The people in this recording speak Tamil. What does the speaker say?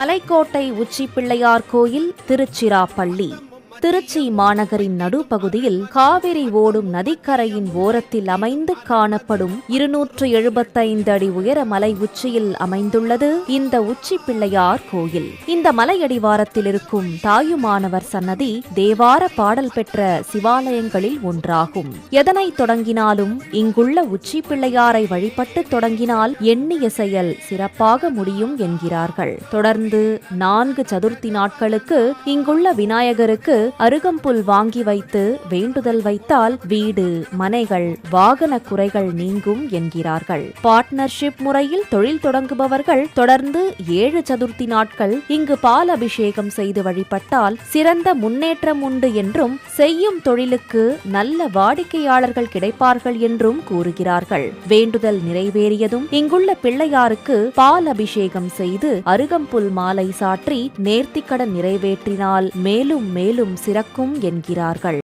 மலைக்கோட்டை உச்சி பிள்ளையார் கோயில் திருச்சிராப்பள்ளி. திருச்சி மாநகரின் நடுப்பகுதியில் காவிரி ஓடும் நதிக்கரையின் ஓரத்தில் அமைந்து காணப்படும் இருநூற்று எழுபத்தைந்து அடி உயர மலை உச்சியில் அமைந்துள்ளது. இந்த உச்சி பிள்ளையார் கோயில். இந்த மலையடிவாரத்தில் இருக்கும் தாயுமானவர் சன்னதி தேவார பாடல் பெற்ற சிவாலயங்களில் ஒன்றாகும். எதனை தொடங்கினாலும் இங்குள்ள உச்சி பிள்ளையாரை வழிபட்டு தொடங்கினால் எண்ணிய செயல் சிறப்பாக முடியும் என்கிறார்கள். தொடர்ந்து நான்கு சதுர்த்தி நாட்களுக்கு இங்குள்ள விநாயகருக்கு அருகம்புல் வாங்கி வைத்து வேண்டுதல் வைத்தால் வீடு மனைகள் வாகன குறைகள் நீங்கும் என்கிறார்கள். பார்ட்னர்ஷிப் முறையில் தொழில் தொடங்குபவர்கள் தொடர்ந்து ஏழு சதுர்த்தி நாட்கள் இங்கு பால் அபிஷேகம் செய்து வழிபட்டால் சிறந்த முன்னேற்றம் உண்டு என்றும் செய்யும் தொழிலுக்கு நல்ல வாடிக்கையாளர்கள் கிடைப்பார்கள் என்றும் கூறுகிறார்கள். வேண்டுதல் நிறைவேறியதும் இங்குள்ள பிள்ளையாருக்கு பால் அபிஷேகம் செய்து அருகம்புல் மாலை சாற்றி நேர்த்திக்கடன் நிறைவேற்றினால் மேலும் மேலும் சிறக்கும் என்கிறார்கள்.